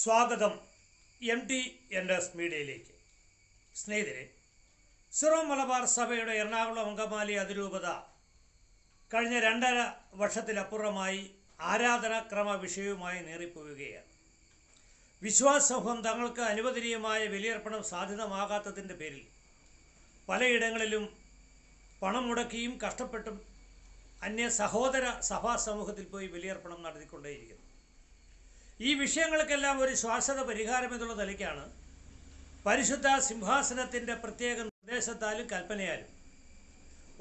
സ്വാഗതം M T ends മീഡിയയിലേക്ക്. സ്നേഹിതരെ സിറോ മലബാർ സഭയുടെ എറണാകുളം അങ്കമാലി അതിരൂപത കഴിഞ്ഞ രണ്ടര വർഷത്തിലപ്പുറമായി ആരാധനാക്രമ വിഷയവുമായി നേറിപ്പോവുകയാണ്. വിശ്വാസ സമൂഹം തങ്ങൾക്ക് അനുവദനീയമായ ബലിയർപ്പണം സാധ്യതമാകാത്തതിന്റെ പേരിൽ പലയിടങ്ങളിലും പണം മുടക്കിയും കഷ്ടപ്പെട്ടും അന്യ സഹോദര സഭാ സമൂഹത്തിൽ പോയി ബലിയർപ്പണം നടത്തിക്കൊണ്ടേയിരിക്കുന്നു. ഈ വിഷയങ്ങൾക്കെല്ലാം ഒരു ശ്വാസത പരിഹാരം എന്നുള്ള നിലയ്ക്കാണ് പരിശുദ്ധ സിംഹാസനത്തിന്റെ പ്രത്യേക നിർദ്ദേശത്താലും കൽപ്പനയാലും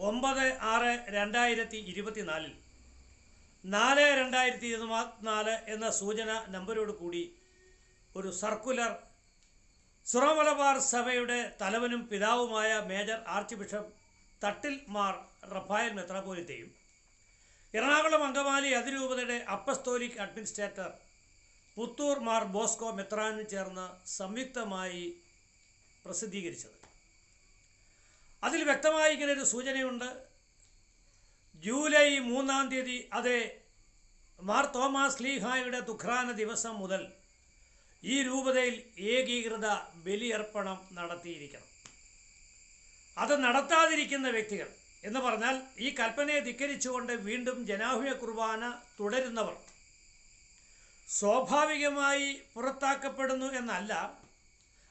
ഒമ്പത് ആറ് രണ്ടായിരത്തി ഇരുപത്തിനാലിൽ നാല് രണ്ടായിരത്തി ഇരുപത്തിനാല് എന്ന സൂചന നമ്പരോട് കൂടി ഒരു സർക്കുലർ സുറമലബാർ സഭയുടെ തലവനും പിതാവുമായ major archbishop Thattil Mar Raphael മെത്രാപോലിത്തെയും Ernakulam Angamaly അതിരൂപതയുടെ apostolic administrator Puthur Mar Bosco മെത്രാനും ചേർന്ന് സംയുക്തമായി പ്രസിദ്ധീകരിച്ചത്. അതിൽ വ്യക്തമായി ഇങ്ങനെ ഒരു സൂചനയുണ്ട്. ജൂലൈ മൂന്നാം തീയതി അതെ മാർ തോമസ് ലീഹായുടെ ദുഃഖ്രാന ദിവസം മുതൽ ഈ രൂപതയിൽ ഏകീകൃത ബലിയർപ്പണം നടത്തിയിരിക്കണം. അത് നടത്താതിരിക്കുന്ന വ്യക്തികൾ എന്ന് പറഞ്ഞാൽ ഈ കൽപ്പനയെ ധിക്കരിച്ചുകൊണ്ട് വീണ്ടും ജനാഹുയ കുർബാന തുടരുന്നവർ സ്വാഭാവികമായി പുറത്താക്കപ്പെടുന്നു എന്നല്ല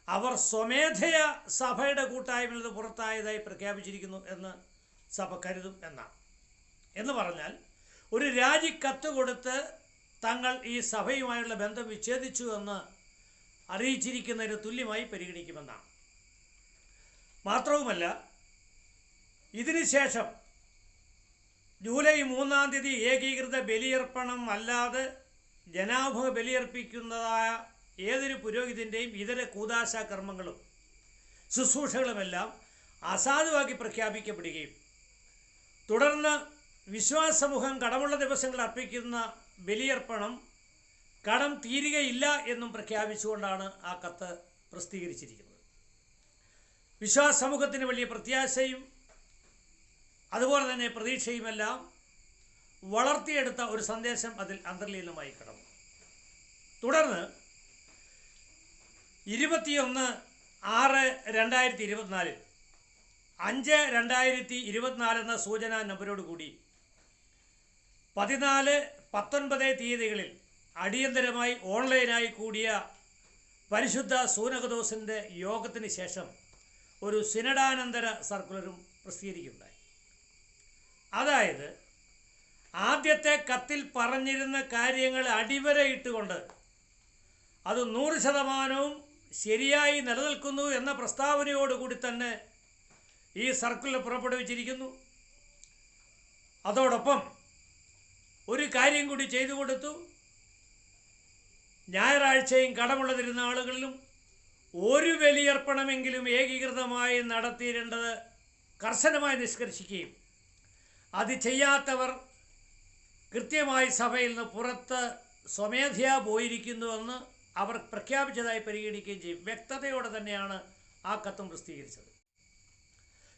അവർ സ്വമേധയ സഭയുടെ കൂട്ടായ്മയിൽ നിന്ന് പുറത്തായതായി പ്രഖ്യാപിച്ചിരിക്കുന്നു എന്ന് സഭ കരുതും എന്നാണ്. എന്ന് പറഞ്ഞാൽ ഒരു രാജി കത്ത് കൊടുത്ത് തങ്ങൾ ഈ സഭയുമായുള്ള ബന്ധം വിച്ഛേദിച്ചു എന്ന് അറിയിച്ചിരിക്കുന്നതിന് തുല്യമായി പരിഗണിക്കുമെന്നാണ്. മാത്രവുമല്ല ഇതിനുശേഷം ജൂലൈ മൂന്നാം തീയതി ഏകീകൃത ബലിയർപ്പണം അല്ലാതെ ജനാഭ ബലിയർപ്പിക്കുന്നതായ ഏതൊരു പുരോഹിതന്റെയും ഇതര കൂതാശ കർമ്മങ്ങളും ശുശ്രൂഷകളുമെല്ലാം അസാധുവാക്കി പ്രഖ്യാപിക്കപ്പെടുകയും തുടർന്ന് വിശ്വാസ സമൂഹം കടമുള്ള ദിവസങ്ങൾ അർപ്പിക്കുന്ന ബലിയർപ്പണം കടം തീരുകയില്ല എന്നും പ്രഖ്യാപിച്ചുകൊണ്ടാണ് ആ കത്ത് പ്രസിദ്ധീകരിച്ചിരിക്കുന്നത്. വിശ്വാസ സമൂഹത്തിന് വലിയ പ്രത്യാശയും അതുപോലെ തന്നെ പ്രതീക്ഷയുമെല്ലാം വളർത്തിയെടുത്ത ഒരു സന്ദേശം അതിൽ അന്തർലീനമായി കിടന്നു. തുടർന്ന് ഇരുപത്തിയൊന്ന് ആറ് രണ്ടായിരത്തി ഇരുപത്തിനാലിൽ അഞ്ച് രണ്ടായിരത്തി ഇരുപത്തിനാല് എന്ന സൂചന നമ്പരോട് കൂടി പതിനാല് പത്തൊൻപത് തീയതികളിൽ അടിയന്തരമായി ഓൺലൈനായി കൂടിയ പരിശുദ്ധ സൂനകദോസിന്റെ യോഗത്തിന് ശേഷം ഒരു സിനഡാനന്തര സർക്കുലറും പ്രസിദ്ധീകരിക്കുകയുണ്ടായി. അതായത് ആദ്യത്തെ കത്തിൽ പറഞ്ഞിരുന്ന കാര്യങ്ങൾ അടിവരയിട്ടുകൊണ്ട് അത് നൂറ് ശതമാനവും ശരിയായി നിലനിൽക്കുന്നു എന്ന പ്രസ്താവനയോടുകൂടി തന്നെ ഈ സർക്കുലർ പുറപ്പെടുവിച്ചിരിക്കുന്നു. അതോടൊപ്പം ഒരു കാര്യം കൂടി ചെയ്തു കൊടുത്തു. ഞായറാഴ്ചയും കടമുള്ള തിരുനാളുകളിലും ഒരു ബലിയർപ്പണമെങ്കിലും ഏകീകൃതമായി നടത്തിയിരേണ്ടത് കർശനമായി നിഷ്കർഷിക്കുകയും അത് ചെയ്യാത്തവർ കൃത്യമായി സഭയിൽ നിന്ന് പുറത്ത് സ്വമേധയാ പോയിരിക്കുന്നുവെന്ന് അവർ പ്രഖ്യാപിച്ചതായി പരിഗണിക്കുകയും ചെയ്യും. വ്യക്തതയോടെ തന്നെയാണ് ആ കത്തും പ്രസിദ്ധീകരിച്ചത്.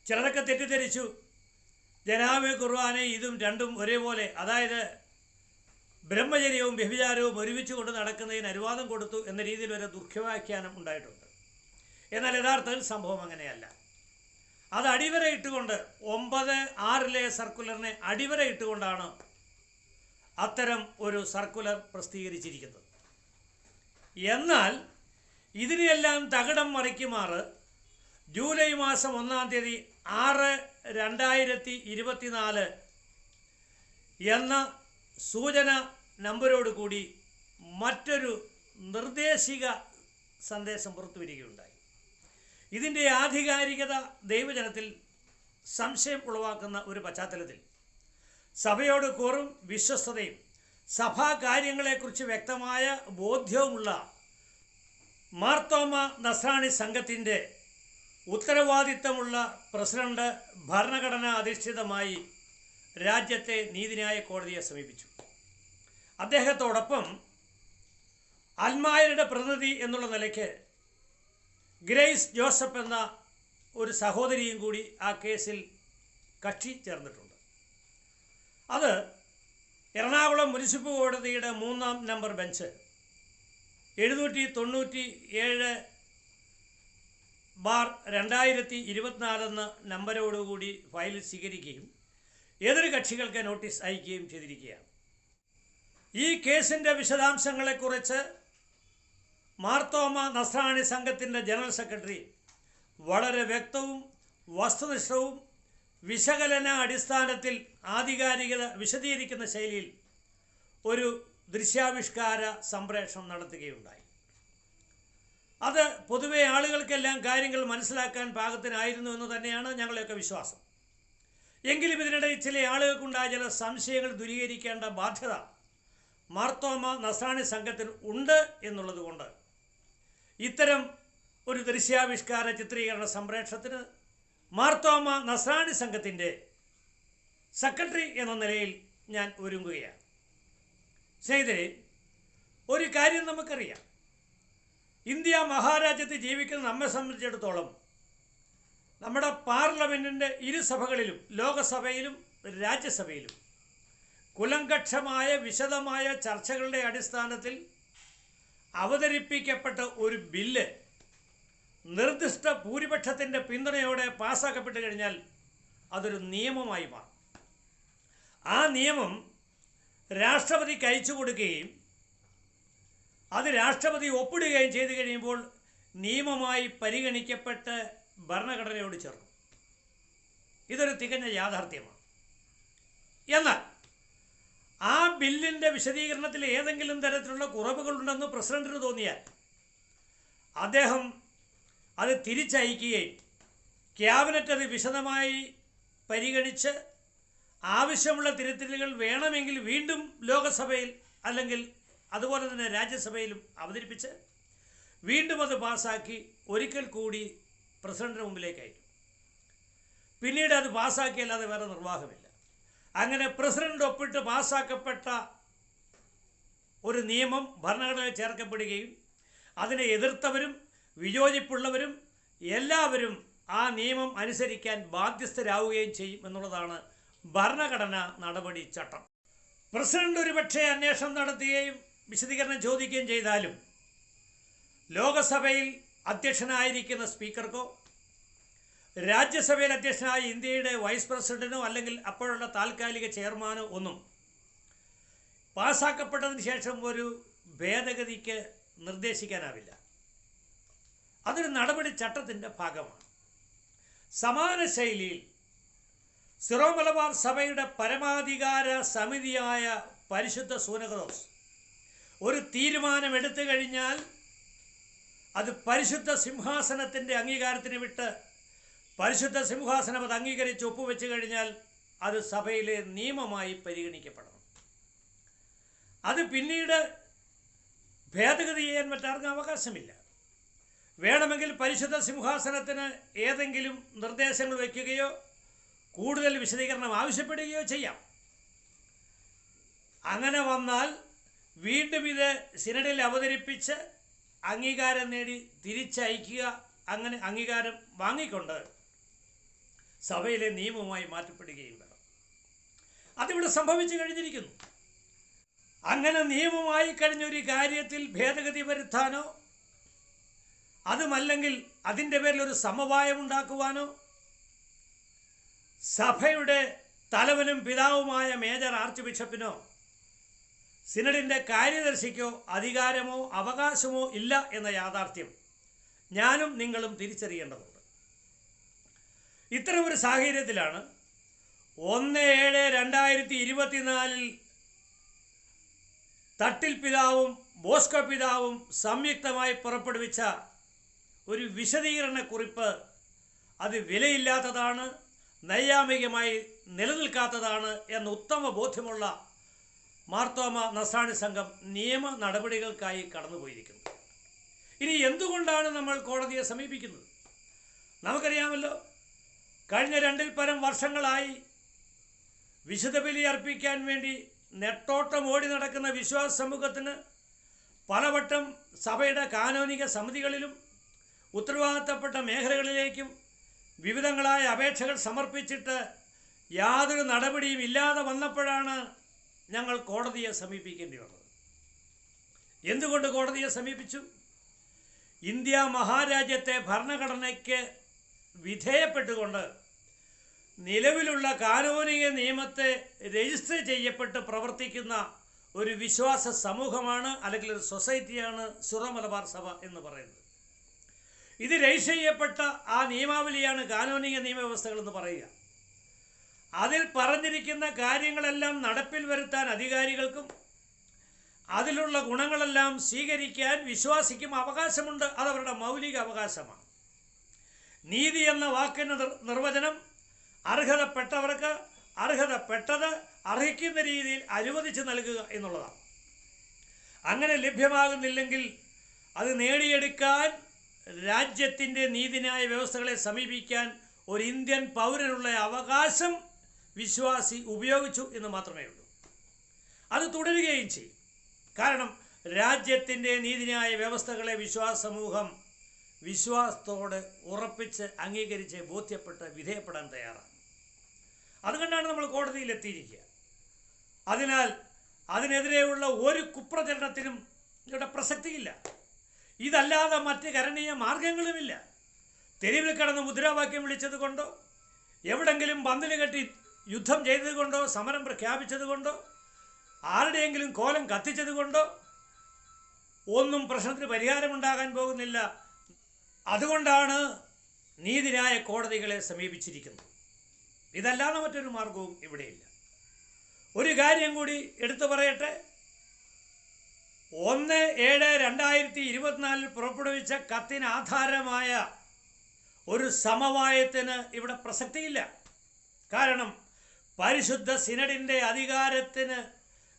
ചിലരൊക്കെ തെറ്റിദ്ധരിച്ചു. ജനാബ് കുർബാനയും ഇതും രണ്ടും ഒരേപോലെ അതായത് ബ്രഹ്മചര്യവും വ്യഭിചാരവും ഒരുമിച്ച് കൊണ്ട് നടക്കുന്നതിന് അനുവാദം കൊടുത്തു എന്ന രീതിയിൽ വരെ ദുഃഖവ്യാഖ്യാനം ഉണ്ടായിട്ടുണ്ട്. എന്നാൽ യഥാർത്ഥത്തിൽ സംഭവം അങ്ങനെയല്ല. അത് അടിവര ഇട്ടുകൊണ്ട് ഒമ്പത് ആറിലെ സർക്കുലറിനെ അടിവര ഇട്ടുകൊണ്ടാണ് അത്തരം ഒരു സർക്കുലർ പ്രസിദ്ധീകരിച്ചിരിക്കുന്നത്. എന്നാൽ ഇതിനെയെല്ലാം തകിടം മറിക്കുമാറ് ജൂലൈ മാസം ഒന്നാം തീയതി ആറ് രണ്ടായിരത്തി ഇരുപത്തിനാല് എന്ന സൂചന നമ്പരോട് കൂടി മറ്റൊരു നിർദ്ദേശിക സന്ദേശം പുറത്തുവരികയുണ്ടായി ഇതിന്റെ ആധികാരികത ദൈവജനത്തിൽ സംശയം ഉളവാക്കുന്ന ഒരു പശ്ചാത്തലത്തിൽ സഭയോട് കോറും വിശ്വസ്തതയും. സഭാ കാര്യങ്ങളെക്കുറിച്ച് വ്യക്തമായ ബോധ്യവുമുള്ള മാർത്തോമ നസ്രാണി സംഘത്തിന്റെ ഉത്തരവാദിത്തമുള്ള പ്രസിഡന്റ് ഭരണഘടന അധിഷ്ഠിതമായി രാജ്യത്തെ നീതിന്യായ കോടതിയെ സമീപിച്ചു. അദ്ദേഹത്തോടൊപ്പം അൽമായരുടെ പ്രതിനിധി എന്നുള്ള നിലയ്ക്ക് ഗ്രേസ് ജോസഫ് എന്ന ഒരു സഹോദരിയും കൂടി ആ കേസിൽ കക്ഷി ചേർന്നിട്ടുണ്ട്. അത് എറണാകുളം മുനിസിപ്പൽ കോടതിയുടെ മൂന്നാം നമ്പർ ബെഞ്ച്. എഴുന്നൂറ്റി തൊണ്ണൂറ്റി ഏഴ് ബാർ രണ്ടായിരത്തി ഇരുപത്തിനാലെന്ന നമ്പരോടുകൂടി ഫയൽ സ്വീകരിക്കുകയും ഏതൊരു കക്ഷികൾക്ക് നോട്ടീസ് അയക്കുകയും ചെയ്തിരിക്കുകയാണ്. ഈ കേസിന്റെ വിശദാംശങ്ങളെക്കുറിച്ച് മാർത്തോമ നസ്രാണി സംഘത്തിന്റെ ജനറൽ സെക്രട്ടറി വളരെ വ്യക്തവും വസ്തുനിഷ്ഠവും വിശകലന അടിസ്ഥാനത്തിൽ ആധികാരികത വിശദീകരിക്കുന്ന ശൈലിയിൽ ഒരു ദൃശ്യാവിഷ്കാര സംപ്രേഷണം നടത്തുകയുണ്ടായി. അത് പൊതുവെ ആളുകൾക്കെല്ലാം കാര്യങ്ങൾ മനസ്സിലാക്കാൻ പാകത്തിനായിരുന്നു എന്ന് തന്നെയാണ് ഞങ്ങളുടെയൊക്കെ വിശ്വാസം. എങ്കിലും ഇതിനിടയിൽ ചില ആളുകൾക്കുണ്ടായ ചില സംശയങ്ങൾ ദൂരീകരിക്കേണ്ട ബാധ്യത മാർത്തോമ നസ്രാണി സംഘത്തിൽ ഉണ്ട് എന്നുള്ളതുകൊണ്ട് ഇത്തരം ഒരു ദൃശ്യാവിഷ്കാര ചിത്രീകരണ സംപ്രേഷണത്തിന് മാർത്തോമ നസ്രാണി സംഘത്തിന്റെ സെക്രട്ടറി എന്ന നിലയിൽ ഞാൻ ഒരുങ്ങുകയാണ്. സ്നേഹിതരെ ഒരു കാര്യം നമുക്കറിയാം. ഇന്ത്യ മഹാരാജ്യത്ത് ജീവിക്കുന്ന നമ്മെ സംബന്ധിച്ചിടത്തോളം നമ്മുടെ പാർലമെന്റിന്റെ ഇരുസഭകളിലും ലോകസഭയിലും രാജ്യസഭയിലും കുലങ്കക്ഷമായ വിശദമായ ചർച്ചകളുടെ അടിസ്ഥാനത്തിൽ അവതരിപ്പിക്കപ്പെട്ട ഒരു ബില്ല് നിർദ്ദിഷ്ട ഭൂരിപക്ഷത്തിന്റെ പിന്തുണയോടെ പാസ്സാക്കപ്പെട്ട് കഴിഞ്ഞാൽ അതൊരു നിയമമായി മാറും. ആ നിയമം രാഷ്ട്രപതിക്ക് അയച്ചു കൊടുക്കുകയും അത് രാഷ്ട്രപതി ഒപ്പിടുകയും ചെയ്തു കഴിയുമ്പോൾ നിയമമായി പരിഗണിക്കപ്പെട്ട് ഭരണഘടനയോട് ചേർന്നു. ഇതൊരു തികഞ്ഞ യാഥാർത്ഥ്യമാണ്. എന്നാൽ ആ ബില്ലിന്റെ വിശദീകരണത്തിൽ ഏതെങ്കിലും തരത്തിലുള്ള കുറവുകളുണ്ടെന്ന് പ്രസിഡന്റിന് തോന്നിയാൽ അദ്ദേഹം അത് തിരിച്ചയക്കുകയും ക്യാബിനറ്റ് അത് വിശദമായി പരിഗണിച്ച് ആവശ്യമുള്ള തിരുത്തലുകൾ വേണമെങ്കിൽ വീണ്ടും ലോകസഭയിൽ അല്ലെങ്കിൽ അതുപോലെ തന്നെ രാജ്യസഭയിലും അവതരിപ്പിച്ച് വീണ്ടും അത് പാസ്സാക്കി ഒരിക്കൽ കൂടി പ്രസിഡന്റിന് മുമ്പിലേക്ക് അയക്കും പിന്നീട് അത് പാസ്സാക്കിയല്ലാതെ വേറെ നിർവാഹമില്ല. അങ്ങനെ പ്രസിഡന്റ് ഒപ്പിട്ട് പാസ്സാക്കപ്പെട്ട ഒരു നിയമം ഭരണഘടനയിൽ ചേർക്കപ്പെടുകയും അതിനെ എതിർത്തവരും വിയോജിപ്പുള്ളവരും എല്ലാവരും ആ നിയമം അനുസരിക്കാൻ ബാധ്യസ്ഥരാവുകയും ചെയ്യും എന്നുള്ളതാണ് ഭരണഘടന നടപടി ചട്ടം. പ്രസിഡന്റ് ഒരുപക്ഷെ അന്വേഷണം നടത്തുകയും വിശദീകരണം ചോദിക്കുകയും ചെയ്താലും ലോകസഭയിൽ അധ്യക്ഷനായിരിക്കുന്ന സ്പീക്കർക്കോ രാജ്യസഭയിൽ അധ്യക്ഷനായ ഇന്ത്യയുടെ വൈസ് പ്രസിഡന്റിനോ അല്ലെങ്കിൽ അപ്പോഴുള്ള താൽക്കാലിക ചെയർമാനോ ഒന്നും പാസാക്കപ്പെട്ടതിന് ശേഷം ഒരു ഭേദഗതിക്ക് നിർദ്ദേശിക്കാനാവില്ല. അതൊരു നടപടി ചട്ടത്തിന്റെ ഭാഗമാണ്. സമാന ശൈലിയിൽ സിറോ മലബാർ സഭയുടെ പരമാധികാര സമിതിയായ പരിശുദ്ധ സൂനകദോസ് ഒരു തീരുമാനമെടുത്തു കഴിഞ്ഞാൽ അത് പരിശുദ്ധ സിംഹാസനത്തിന്റെ അംഗീകാരത്തിന് വിട്ട് പരിശുദ്ധ സിംഹാസനം അത് അംഗീകരിച്ച് ഒപ്പുവെച്ച് കഴിഞ്ഞാൽ അത് സഭയിലെ നിയമമായി പരിഗണിക്കപ്പെടണം. അത് പിന്നീട് ഭേദഗതി ചെയ്യാൻ മറ്റാർക്കും അവകാശമില്ല. വേണമെങ്കിൽ പരിശുദ്ധ സിംഹാസനത്തിന് ഏതെങ്കിലും നിർദ്ദേശങ്ങൾ വയ്ക്കുകയോ കൂടുതൽ വിശദീകരണം ആവശ്യപ്പെടുകയോ ചെയ്യാം. അങ്ങനെ വന്നാൽ വീണ്ടും ഇത് സിനഡിൽ അവതരിപ്പിച്ച് അംഗീകാരം നേടി തിരിച്ചയക്കുക അങ്ങനെ അംഗീകാരം വാങ്ങിക്കൊണ്ട് സഭയിലെ നിയമവുമായി മാറ്റപ്പെടുകയും വേണം. അതിവിടെ സംഭവിച്ചു കഴിഞ്ഞിരിക്കുന്നു. അങ്ങനെ നിയമമായി കഴിഞ്ഞ ഒരു കാര്യത്തിൽ ഭേദഗതി വരുത്താനോ അതുമല്ലെങ്കിൽ അതിന്റെ പേരിൽ ഒരു സമവായം ഉണ്ടാക്കുവാനോ? സഭയുടെ തലവനും പിതാവുമായ മേജർ ആർച്ച് ബിഷപ്പിനോ? സിനഡിന്റെ കാര്യദർശിക്കോ അധികാരമോ അവകാശമോ ഇല്ല എന്ന യാഥാർത്ഥ്യം ഞാനും നിങ്ങളും തിരിച്ചറിയേണ്ടതുണ്ട്. ഇത്തരമൊരു സാഹചര്യത്തിലാണ് ഒന്ന് ഏഴ് രണ്ടായിരത്തി ഇരുപത്തിനാലിൽ തട്ടിൽ പിതാവും ബോസ്കോ പിതാവും സംയുക്തമായി പുറപ്പെടുവിച്ച ഒരു വിശദീകരണ കുറിപ്പ് അത് വിലയില്ലാത്തതാണ് നൈയാമികമായി നിലനിൽക്കാത്തതാണ് എന്ന ഉത്തമ ബോധ്യമുള്ള മാർത്തോമ നസാണി സംഘം നിയമ നടപടികൾക്കായി കടന്നുപോയിരിക്കുന്നു. ഇനി എന്തുകൊണ്ടാണ് നമ്മൾ കോടതിയെ സമീപിക്കുന്നത്? നമുക്കറിയാമല്ലോ കഴിഞ്ഞ രണ്ടിൽ പരം വർഷങ്ങളായി വിശുദ്ധ ബലി അർപ്പിക്കാൻ വേണ്ടി നെട്ടോട്ടം ഓടി നടക്കുന്ന വിശ്വാസ സമൂഹത്തിന് പലവട്ടം സഭയുടെ കാനോനിക സമിതികളിലും ഉത്തരവാദിത്തപ്പെട്ട മേഖലകളിലേക്കും വിവിധങ്ങളായ അപേക്ഷകൾ സമർപ്പിച്ചിട്ട് യാതൊരു നടപടിയും ഇല്ലാതെ വന്നപ്പോഴാണ് ഞങ്ങൾ കോടതിയെ സമീപിക്കേണ്ടി വന്നത് എന്തുകൊണ്ട് കോടതിയെ സമീപിച്ചു? ഇന്ത്യ മഹാരാജ്യത്തെ ഭരണഘടനയ്ക്ക് വിധേയപ്പെട്ടുകൊണ്ട് നിലവിലുള്ള കാനൂനിക നിയമത്തെ രജിസ്റ്റർ ചെയ്യപ്പെട്ട് പ്രവർത്തിക്കുന്ന ഒരു വിശ്വാസ സമൂഹമാണ് അല്ലെങ്കിൽ ഒരു സൊസൈറ്റിയാണ് സുറമലബാർ സഭ എന്ന് പറയുന്നത്. ഇത് രജിസ്റ്റർ ചെയ്യപ്പെട്ട ആ നിയമാവലിയാണ് കാനോനിക നിയമവ്യവസ്ഥകൾ എന്ന് പറയുക. അതിൽ പറഞ്ഞിരിക്കുന്ന കാര്യങ്ങളെല്ലാം നടപ്പിൽ വരുത്താൻ അധികാരികൾക്കും അതിലുള്ള ഗുണങ്ങളെല്ലാം സ്വീകരിക്കാൻ വിശ്വാസിക്കും അവകാശമുണ്ട്. അതവരുടെ മൗലിക അവകാശമാണ്. നീതി എന്ന വാക്കിന് നിർവചനം അർഹതപ്പെട്ടവർക്ക് അർഹതപ്പെട്ടത് അർഹിക്കുന്ന രീതിയിൽ അനുവദിച്ച് നൽകുക എന്നുള്ളതാണ്. അങ്ങനെ ലഭ്യമാകുന്നില്ലെങ്കിൽ അത് നേടിയെടുക്കാൻ രാജ്യത്തിന്റെ നീതിന്യായ വ്യവസ്ഥകളെ സമീപിക്കാൻ ഒരു ഇന്ത്യൻ പൗരനുള്ള അവകാശം വിശ്വാസി ഉപയോഗിച്ചു എന്ന് മാത്രമേ ഉള്ളൂ. അത് തുടരുകയും ചെയ്യും. കാരണം രാജ്യത്തിന്റെ നീതിന്യായ വ്യവസ്ഥകളെ വിശ്വാസ സമൂഹം വിശ്വാസത്തോട് ഉറപ്പിച്ച് അംഗീകരിച്ച് ബോധ്യപ്പെട്ട് വിധേയപ്പെടാൻ തയ്യാറാണ്. അതുകൊണ്ടാണ് നമ്മൾ കോടതിയിൽ എത്തിയിരിക്കുക. അതിനാൽ അതിനെതിരെയുള്ള ഒരു കുപ്രചരണത്തിനും ഇവിടെ പ്രസക്തിയില്ല. ഇതല്ലാതെ മറ്റ് കരണീയ മാർഗങ്ങളുമില്ല. തെരുവിൽ കിടന്ന് മുദ്രാവാക്യം വിളിച്ചത് കൊണ്ടോ? എവിടെങ്കിലും പന്തൽ കെട്ടി യുദ്ധം ചെയ്തതുകൊണ്ടോ സമരം പ്രഖ്യാപിച്ചത് കൊണ്ടോ? ആരുടെയെങ്കിലും കോലം കത്തിച്ചത് കൊണ്ടോ? ഒന്നും പ്രശ്നത്തിന് പരിഹാരമുണ്ടാകാൻ പോകുന്നില്ല. അതുകൊണ്ടാണ് നീതിരായ കോടതികളെ സമീപിച്ചിരിക്കുന്നത്. ഇതല്ലാതെ മറ്റൊരു മാർഗവും ഇവിടെയില്ല. ഒരു കാര്യം കൂടി എടുത്തു പറയട്ടെ? ഒന്ന് ഏഴ് രണ്ടായിരത്തി ഇരുപത്തിനാലിൽ പുറപ്പെടുവിച്ച കത്തിന് ആധാരമായ ഒരു സമവായത്തിന് ഇവിടെ പ്രസക്തിയില്ല. കാരണം പരിശുദ്ധ സിനഡിന്റെ അധികാരത്തിന്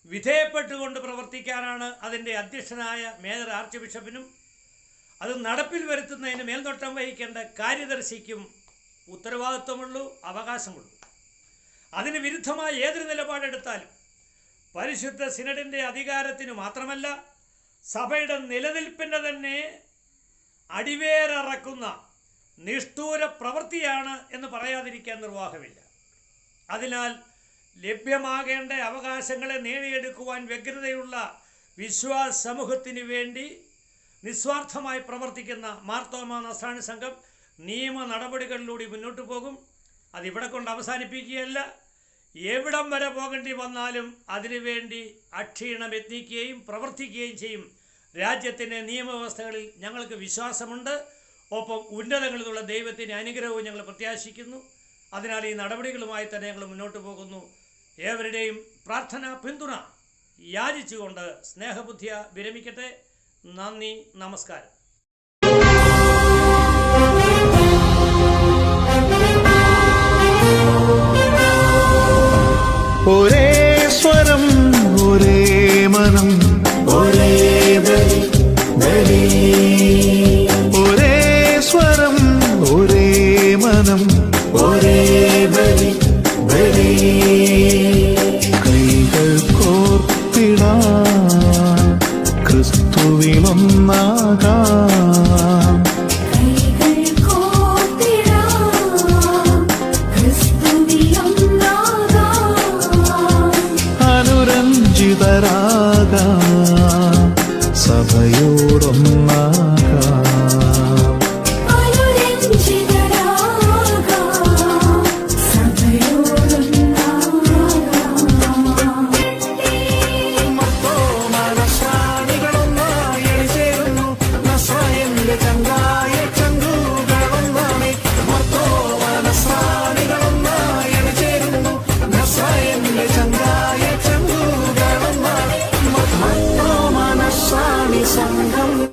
വിധേയപ്പെട്ടുകൊണ്ട് പ്രവർത്തിക്കാനാണ് അതിന്റെ അധ്യക്ഷനായ മേജർ ആർച്ച് ബിഷപ്പിനും അത് നടപ്പിൽ വരുത്തുന്നതിന് മേൽനോട്ടം വഹിക്കേണ്ട കാര്യദർശിക്കും ഉത്തരവാദിത്വമുള്ളൂ അവകാശമുള്ളൂ. അതിന് വിരുദ്ധമായ ഏതൊരു നിലപാടെടുത്താലും പരിശുദ്ധ സിനഡിന്റെ അധികാരത്തിന് മാത്രമല്ല സഭയുടെ നിലനിൽപ്പിന്റെ തന്നെ അടിവേരറക്കുന്ന നിഷ്ഠൂര പ്രവൃത്തിയാണ് എന്ന് പറയാതിരിക്കാൻ നിർവാഹമില്ല. അതിനാൽ ലഭ്യമാകേണ്ട അവകാശങ്ങളെ നേടിയെടുക്കുവാൻ വ്യഗ്രതയുള്ള വിശ്വാസ സമൂഹത്തിന് വേണ്ടി നിസ്വാർത്ഥമായി പ്രവർത്തിക്കുന്ന മാർത്തോമ നസ്രാണി സംഘം നിയമ നടപടികളിലൂടെ മുന്നോട്ട് പോകും. അതിവിടെ കൊണ്ട് അവസാനിപ്പിക്കുകയല്ല. എവിടം വരെ പോകേണ്ടി വന്നാലും അതിനുവേണ്ടി അക്ഷീണം എത്തിക്കുകയും പ്രവർത്തിക്കുകയും ചെയ്യും. രാജ്യത്തിന്റെ നിയമവ്യവസ്ഥകളിൽ ഞങ്ങൾക്ക് വിശ്വാസമുണ്ട്. ഒപ്പം ഉന്നതങ്ങളിലുള്ള ദൈവത്തിന്റെ അനുഗ്രഹവും ഞങ്ങൾ പ്രത്യാശിക്കുന്നു. അതിനാൽ ഈ നടപടികളുമായി തന്നെ ഞങ്ങൾ മുന്നോട്ട് പോകുന്നു. ഏവരുടെയും പ്രാർത്ഥന പിന്തുണ യാചിച്ചുകൊണ്ട് സ്നേഹബുദ്ധിയ വിരമിക്കട്ടെ. നന്ദി നമസ്കാരം.